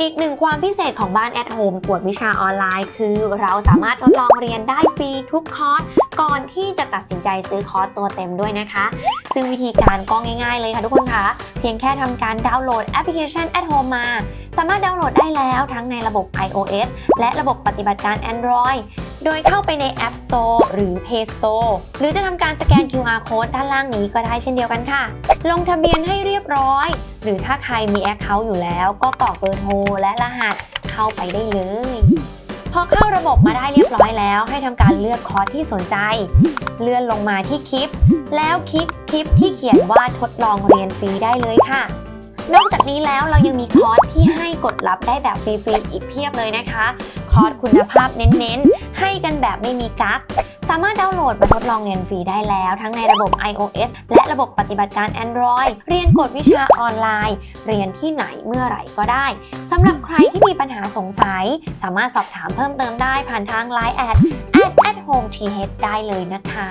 อีกหนึ่งความพิเศษของบ้านแอดโฮมกวดวิชาออนไลน์ คือเราสามารถทดลองเรียนได้ฟรีทุกคอร์สก่อนที่จะตัดสินใจซื้อคอร์สตัวเต็มด้วยนะคะ ซึ่งวิธีการก็ง่ายๆเลยค่ะทุกคนคะ เพียงแค่ทำการดาวน์โหลดแอปพลิเคชัน at home มา สามารถดาวน์โหลดได้แล้วทั้งในระบบ iOS และระบบปฏิบัติการ Android โดยเข้าไปใน App Store หรือ Play Store หรือจะทำการสแกน QR Code ด้านล่างนี้ก็ได้เช่นเดียวกันค่ะ ลงทะเบียนให้เรียบร้อย หรือถ้าใครมี Account อยู่แล้ว ก็กรอกเบอร์โทรและรหัสเข้าไปได้เลยพอเข้าระบบมาได้เรียบร้อยแล้ว ให้ทำการเลือกคอร์สที่สนใจ เลื่อนลงมาที่คลิป แล้วคลิกคลิปที่เขียนว่าทดลองเรียนฟรีได้เลยค่ะ นอกจากนี้แล้วเรายังมีคอร์สที่ให้กดรับได้แบบฟรีๆอีกเพียบเลยนะคะ คอร์สคุณภาพเน้นๆ ให้กันแบบไม่มีกั๊กสามารถดาวน์โหลดมาทดลองเรียนฟรีได้แล้ว ทั้งในระบบ iOS และระบบปฏิบัติการ Android เรียนกฎวิชาออนไลน์ เรียนที่ไหนเมื่อไหร่ก็ได้สำหรับใครที่มีปัญหาสงสัย สามารถสอบถามเพิ่มเติมได้ผ่านทาง Line แอด at at home th ได้เลยนะคะ